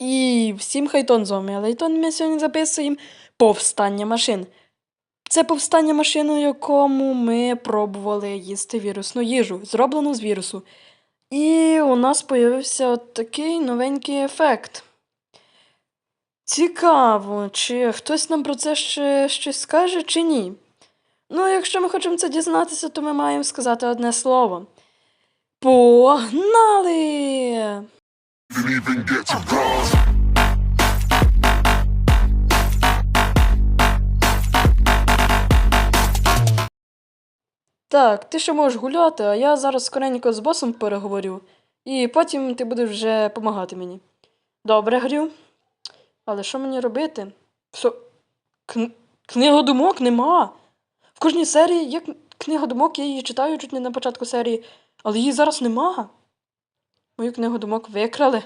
І всім хайтон з вами. Лейтон ми сьогодні записуємо повстання машин. Це повстання машин, у якому ми пробували їсти вірусну їжу, зроблену з вірусу. І у нас появився от такий новенький ефект. Цікаво, чи хтось нам про це ще щось скаже, чи ні. Ну, якщо ми хочемо це дізнатися, то ми маємо сказати одне слово. Погнали! Так, ти ще можеш гуляти, а я зараз скоренько з босом переговорю, і потім ти будеш вже допомагати мені. Добре, Грю. Але що мені робити? Все. Кн... Книгодумок нема. В кожній серії є кн- книгодумок, я її читаю чуть не на початку серії, але її зараз нема. Мою книгодумок викрали.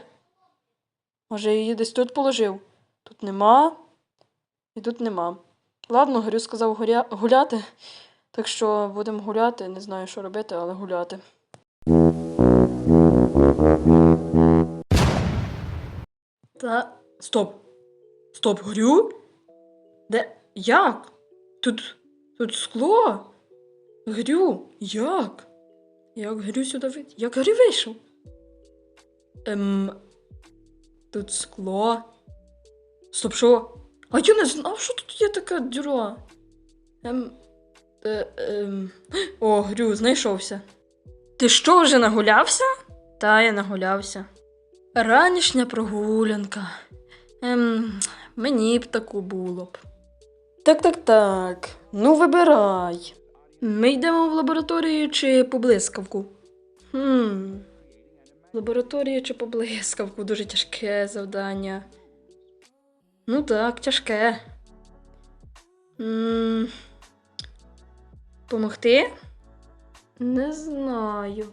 Може, я її десь тут положив. Тут нема. І тут нема. Ладно, Грю сказав горя... гуляти. Так що будемо гуляти, не знаю, що робити, але гуляти. Та. Стоп. Стоп, горю? Де? Як? Тут. Тут скло? Грю, як? Як Грю сюди вийти? Як Грю вийшов? Ем. Тут скло. Стоп, що? А я не знав, що тут є така дюра. Ем. Е, ем. О, Грю, знайшовся. Ти що, вже нагулявся? Та, я нагулявся. Ранішня прогулянка. Ем, мені б таку було б. Так, так, так. Ну, вибирай. Ми йдемо в лабораторію чи по блискавку? Хм. Лабораторію чи по блискавку дуже тяжке завдання. Ну так, тяжке. М, Помогти? Не знаю.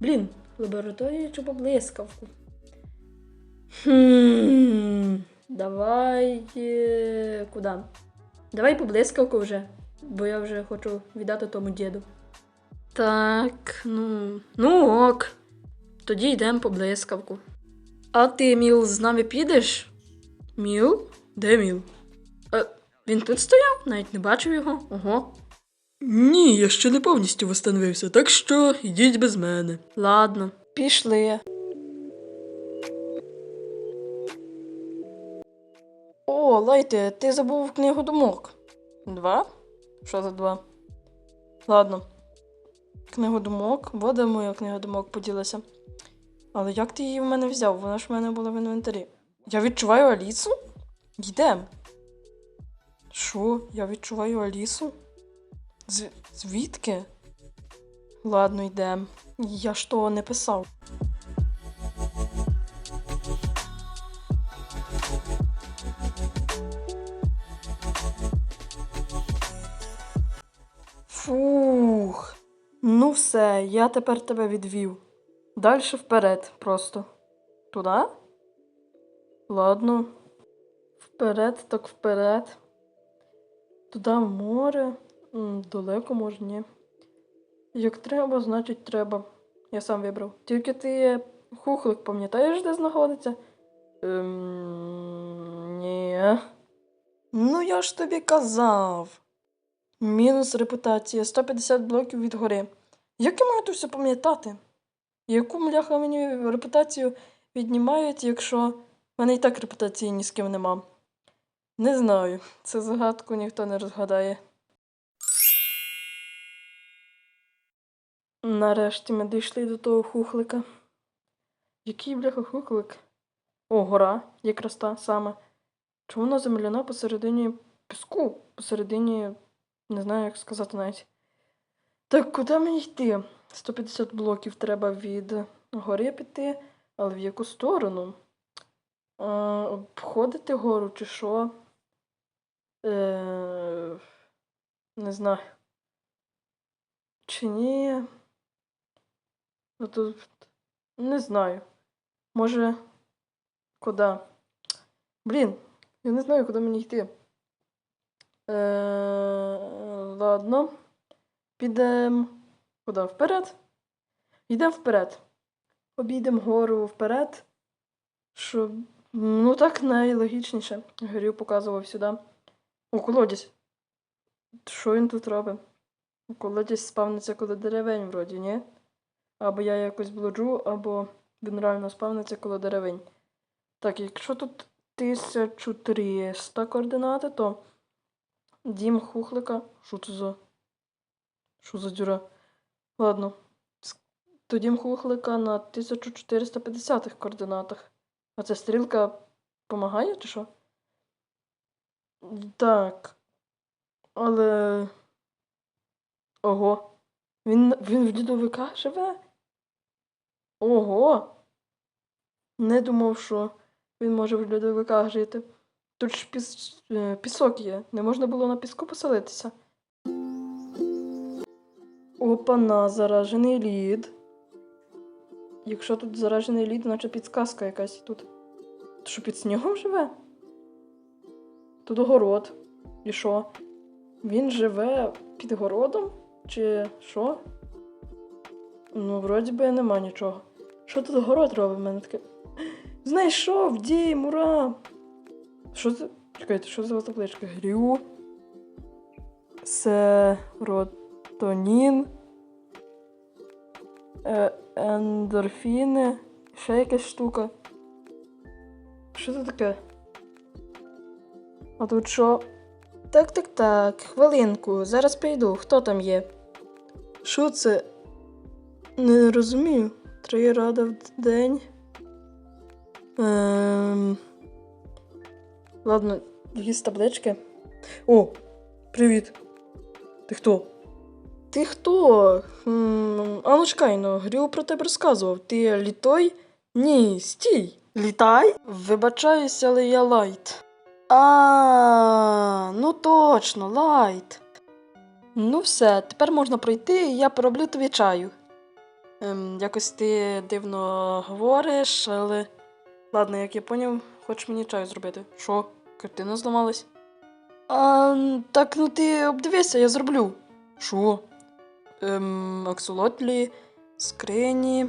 Блін, лабораторію чи по блискавку? Хм, давай. е, Куди? Давай по блискавку вже, бо я вже хочу віддати тому діду. Так, ну. Ну ок. Тоді йдемо по блискавку. А ти, Міл, з нами підеш? Міл? Де Міл? Е, він тут стояв? Навіть не бачив його. Ого. Ні, я ще не повністю восстановився, так що йдіть без мене. Ладно, пішли. О, Лайте, ти забув книгу думок. Два? Що за два? Ладно. Книгу думок. Вот де моя книга думок поділася. Але як ти її в мене взяв? Вона ж в мене була в інвентарі. Я відчуваю Алісу? Йдем. Що? Я відчуваю Алісу? З... Звідки? Ладно, йдем. Я ж того не писав. Фух. Ну все, я тепер тебе відвів. Дальше вперед просто. Туди? Ладно. Вперед, так вперед. Туди море. Далеко може, ні. Як треба, значить треба. Я сам вибрав. Тільки ти хухлик, пам'ятаєш, де знаходиться? Ем, ні. Ну я ж тобі казав. Мінус репутація. 150 блоків від гори. Як я маю тут все пам'ятати? Яку мляха мені репутацію віднімають, якщо в мене і так репутації ні з ким нема? Не знаю. Це загадку ніхто не розгадає. Нарешті ми дійшли до того хухлика. Який бляха хухлик? О, гора, якраз та сама. Чому вона земляна посередині піску? Посередині. Не знаю, як сказати навіть. Так куди мені йти? 150 блоків треба від гори піти, але в яку сторону? Е, обходити гору чи що? Е, не знаю. Чи ні? Ну тут не знаю. Може, куди? Блін, я не знаю, куди мені йти. Е, ладно. Підемо. Куди? Вперед? Йдемо вперед. Обійдемо гору вперед, щоб Ну так найлогічніше. Грю показував сюди. У колодязь. Що він тут робить? У колодязь спавниться коло деревень, вроді, ні? Або я якось блуджу, або він реально спавниться коло деревень. Так, якщо тут 1300 координати, то дім хухлика. Що це за. Що за дюра? Ладно. С- То дім хухлика на 1450 координатах. А ця стрілка допомагає чи що? Так. Але. Ого. Він, він в льодовиках живе? Ого. Не думав, що він може в льодовиках жити. Тут ж піс... е, пісок є. Не можна було на піску поселитися. Опана, заражений лід. Якщо тут заражений лід, значить підсказка якась тут. Що під снігом живе? Тут город. І що? Він живе під городом? Чи що? Ну, вроді би нема нічого. Що тут город робить мене таке? Знайшов, дім, ура! Що це? Чекайте, що за табличка? Грю. Серотонін. Е, ендорфіни. Ще якась штука. Що це таке? А тут що? Так, так, так. Хвилинку. Зараз прийду. Хто там є? Що це? Не розумію. Три рада в день. Ем... Ладно, якісь таблички. О, привіт. Ти хто? Ти хто? Хм, а ну чекай, ну, Грю про тебе розказував. Ти літой? Ні, стій. Літай? Вибачаюся, але я лайт. А, ну точно, лайт. Ну все, тепер можна пройти, і я пороблю тобі чаю. Ем, якось ти дивно говориш, але. Ладно, як я поняв, хочеш мені чаю зробити. Що? Картина зламалась? А, так ну ти обдивися, я зроблю. Що? Ем, аксолотлі, скрині,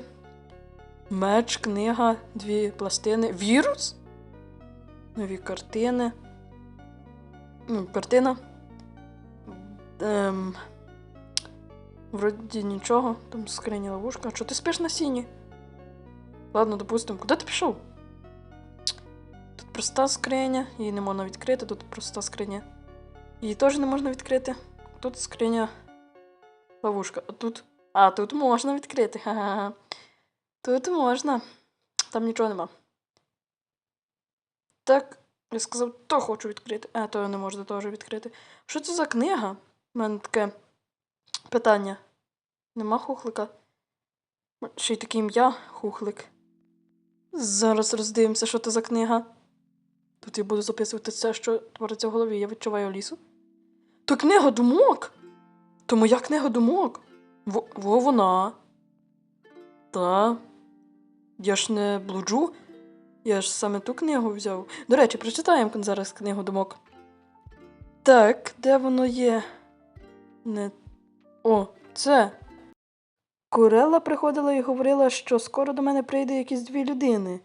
меч, книга, дві пластини. Вірус? Нові картини. Ну, картина. Ем, вроді нічого. Там скрині ловушка. Чого ти спиш на сіні? Ладно, допустимо, куди ти пішов? Тут проста скриня, її не можна відкрити, тут проста скриня. Її теж не можна відкрити. Тут скриня. Ловушка. А тут. А, тут можна відкрити. Ха-ха-ха. Тут можна. Там нічого нема. Так, я сказав, то хочу відкрити. А, то не можна теж відкрити. Що це за книга? У мене таке питання. Нема хухлика? Ще й таке ім'я хухлик. Зараз роздивимося, що це за книга. Тут я буду записувати все, що твориться в голові. Я відчуваю лісу. То книга думок. То моя книга думок. Во, во вона. Та. Я ж не блуджу. Я ж саме ту книгу взяв. До речі, прочитаємо зараз книгу думок. Так, де воно є? Не. О, це. Курела приходила і говорила, що скоро до мене прийде якісь дві людини,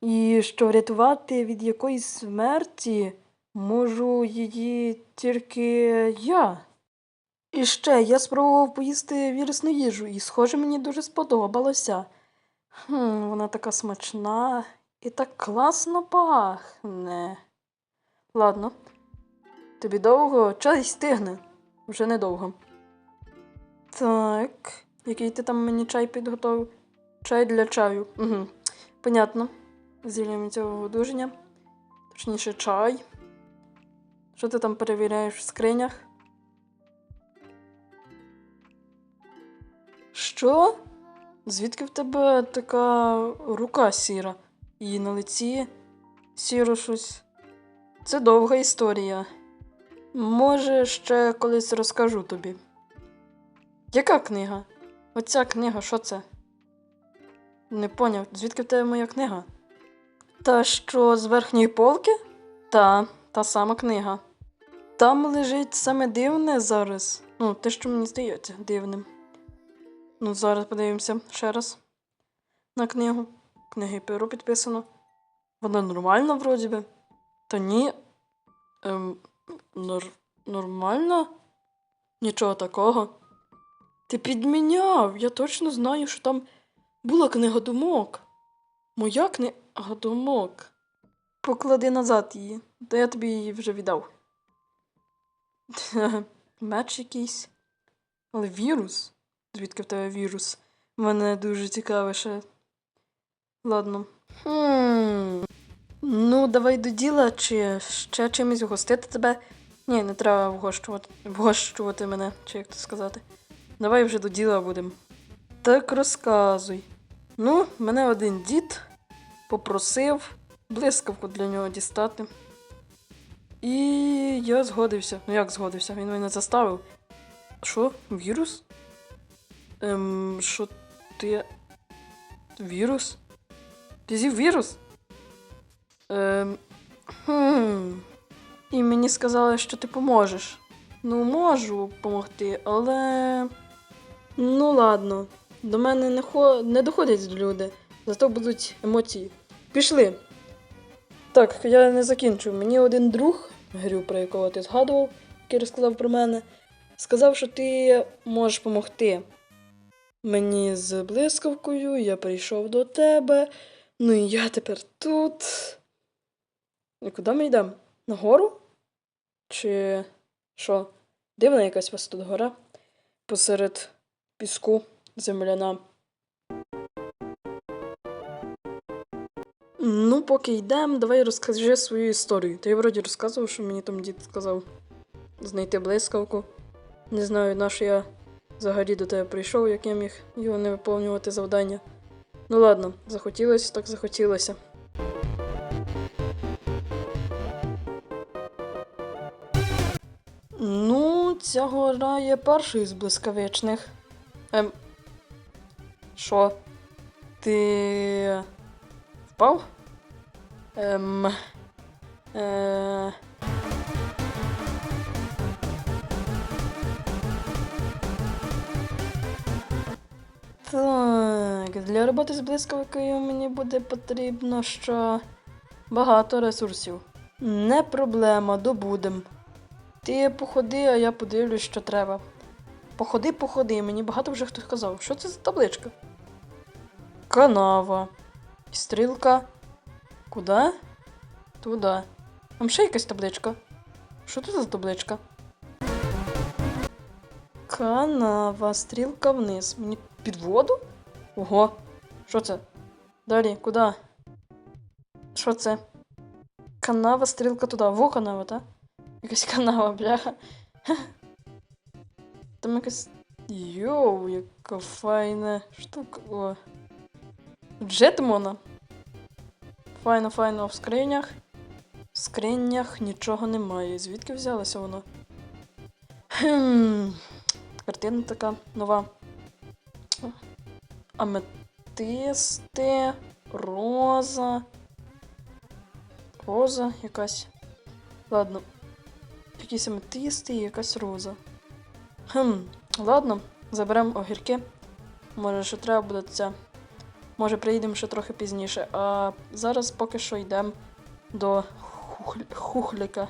і що врятувати від якоїсь смерті можу її тільки я. І ще я спробував поїсти вірусну їжу, і, схоже, мені дуже сподобалося. Хм, вона така смачна і так класно пахне. Ладно, тобі довго чай стигне. Вже недовго. Так, який ти там мені чай підготовив? Чай для чаю. Угу. Понятно. Зілля цього одужання. Точніше, чай. Що ти там перевіряєш в скринях? Що? Звідки в тебе така рука сіра? І на лиці сіро щось. Це довга історія. Може, ще колись розкажу тобі. Яка книга? Оця книга, що це? Не поняв, звідки в тебе моя книга? Та що з верхньої полки? Та, та сама книга. Там лежить саме дивне зараз. Ну, те, що мені здається дивним. Ну, зараз подивимося ще раз на книгу. Книги перу підписано. Вона нормальна вроді би. Та ні. Ем, нор... Нормально? Нічого такого. Ти підміняв. Я точно знаю, що там була книга думок. Моя книга думок. Поклади назад її, то я тобі її вже віддав. Меч якийсь. Але вірус? Звідки в тебе вірус? Мене дуже цікаве ще. Ладно. Хм. Ну, давай до діла, чи ще чимось вгостити тебе. Ні, не треба вгощувати, вгощувати мене, чи як то сказати. Давай вже до діла будемо. Так розказуй. Ну, мене один дід попросив блискавку для нього дістати. І я згодився. Ну як згодився? Він мене заставив. Що? Вірус? Ем, що ти. Вірус? Ти з'їв вірус? Ем. Хм. І мені сказали, що ти поможеш. Ну, можу допомогти, але. Ну, ладно. До мене не, хо... не доходять люди. Зато будуть емоції. Пішли. Так, я не закінчу. Мені один друг, Грю, про якого ти згадував, який розказав про мене, сказав, що ти можеш допомогти мені з блискавкою, я прийшов до тебе. Ну і я тепер тут. І куди ми йдемо? Нагору? Чи що? Дивна якась у вас тут гора посеред піску земляна. Ну, поки йдемо, давай розкажи свою історію. Ти вроді розказував, що мені там дід сказав знайти блискавку. Не знаю, на що я взагалі до тебе прийшов, як я міг його не виконувати завдання. Ну ладно, захотілося, так захотілося. Ну, ця гора є першою з блискавичних. Ем. Що? Ти. впав? Ем. Е... Так, для роботи з блискавкою мені буде потрібно що багато ресурсів. Не проблема, добудем. Ти походи, а я подивлюсь, що треба. Походи, походи, мені багато вже хтось казав. Що це за табличка? Канава. Стрілка. Куди? Туди. Там ще якась табличка. Що це за табличка? Канава, стрілка вниз. Мені під воду? Ого. Що це? Далі, куди? Що це? Канава, стрілка туди. Во канава, так? Якась канава, бляха. Там якась. Йоу, яка файна штука. О. Джетмона. Файно, файно в скринях. В скринях нічого немає. Звідки взялося воно? Хм. Картина така нова. Аметисти, роза. Роза якась. Ладно. Якісь аметисти і якась роза. Хм, ладно, заберемо огірки. Може, ще треба буде це. Може, приїдемо ще трохи пізніше. А зараз поки що йдемо до хухль... хухлика.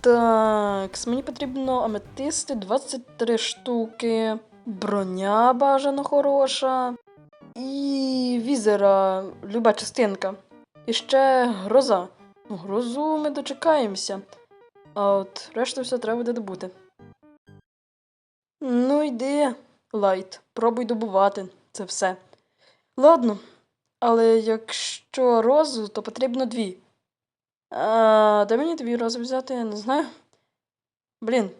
Так, мені потрібно аметисти 23 штуки, броня бажано хороша. І візера, люба частинка. І ще гроза. Ну, Грозу ми дочекаємося. А от решту все треба буде добути. Ну, йди, Лайт, пробуй добувати це все. Ладно, але якщо розу, то потрібно дві. А, де мені дві рози взяти, я не знаю. Блін.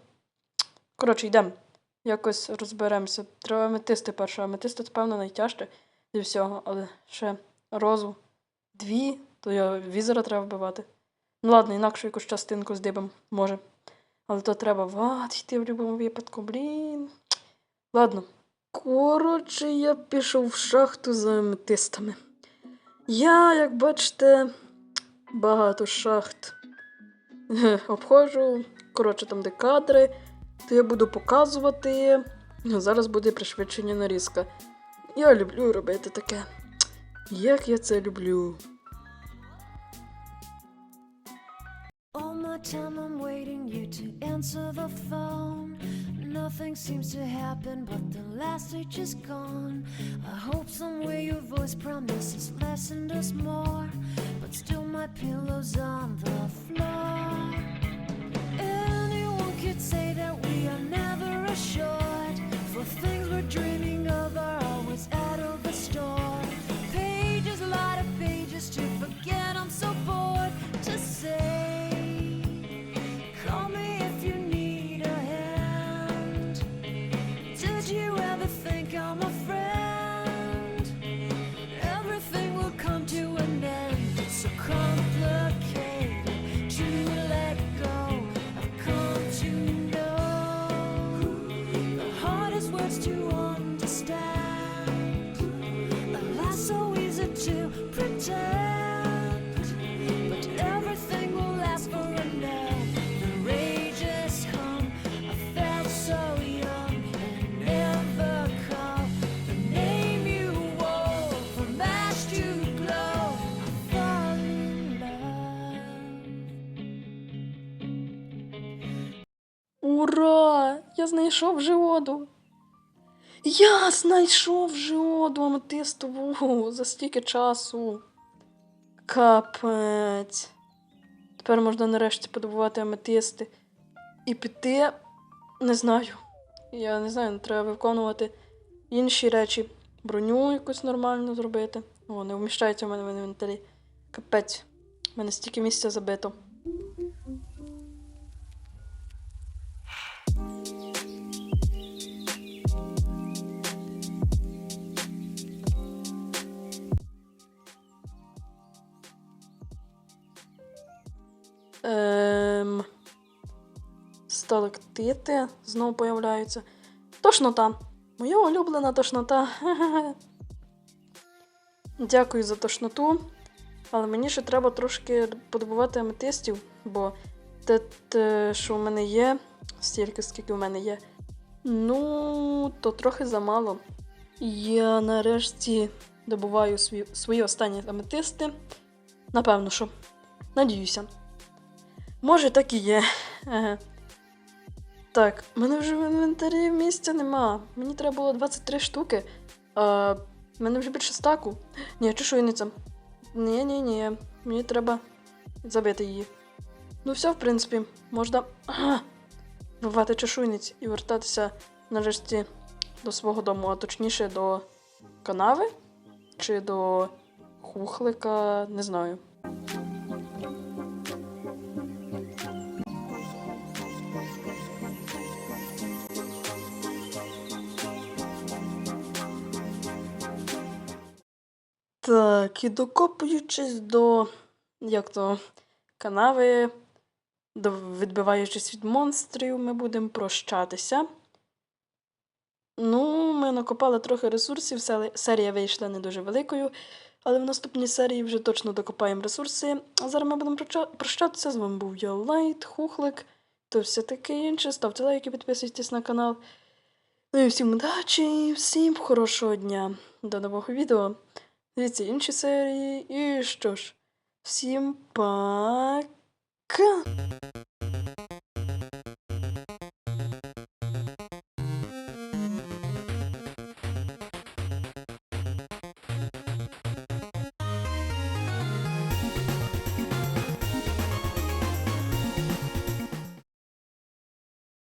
Коротше, йдемо. Якось розберемося. Треба аметисти перше. Аметисти, це, певно, найтяжче зі всього, але ще розу. Дві, то я візера треба вбивати. Ну ладно, інакше якусь частинку здибам, може. Але то треба ват йти в будь-якому випадку, блін. Ладно. Коротше, я пішов в шахту за аметистами. Я, як бачите, багато шахт обходжу. Коротше, там де кадри, то я буду показувати. Зараз буде пришвидшення нарізка. Я люблю робити таке. Як я це люблю. All my time I'm waiting you to answer the phone. Nothing seems to happen, but the last reach is gone. I hope somewhere your voice promises less and us more. But still my pillow's on the floor. Could say that we are never assured, for things we're dreaming of are always out of the store. Pages, lot of pages to forget. I'm so bored Я знайшов жиоду. Я знайшов жиоду аметистову за стільки часу. Капець. Тепер можна нарешті подобувати аметисти. І піти. Не знаю. Я не знаю, треба виконувати інші речі. Броню якусь нормально зробити. О, не вміщається в мене в інвентарі. Капець. У мене стільки місця забито. Сталактити знову появляються. Тошнота. Моя улюблена тошнота. Дякую за тошноту. Але мені ще треба трошки подобувати аметистів, бо те, те, що в мене є, стільки, скільки в мене є, ну, то трохи замало. Я нарешті добуваю свої, свої останні аметисти. Напевно, що. Надіюся. Може, так і є. Ага. Так, мене вже в інвентарі місця нема. Мені треба було 23 штуки. А мене вже більше стаку. Ні, чешуйниця. Ні, ні, ні. Мені треба забити її. Ну, все, в принципі, можна ага, вбивати чешуйниць і вертатися нарешті до свого дому, а точніше до канави чи до хухлика, не знаю. Так, і докопуючись до як то, канави, до, відбиваючись від монстрів, ми будемо прощатися. Ну, ми накопали трохи ресурсів, серія вийшла не дуже великою, але в наступній серії вже точно докопаємо ресурси. А зараз ми будемо прощатися. З вами був я Лайт, Хухлик, то все таке інше. Ставте лайки, підписуйтесь на канал. Ну і всім удачі, всім хорошого дня. До нового відео. Дивіться інші серії. І що ж, всім пока!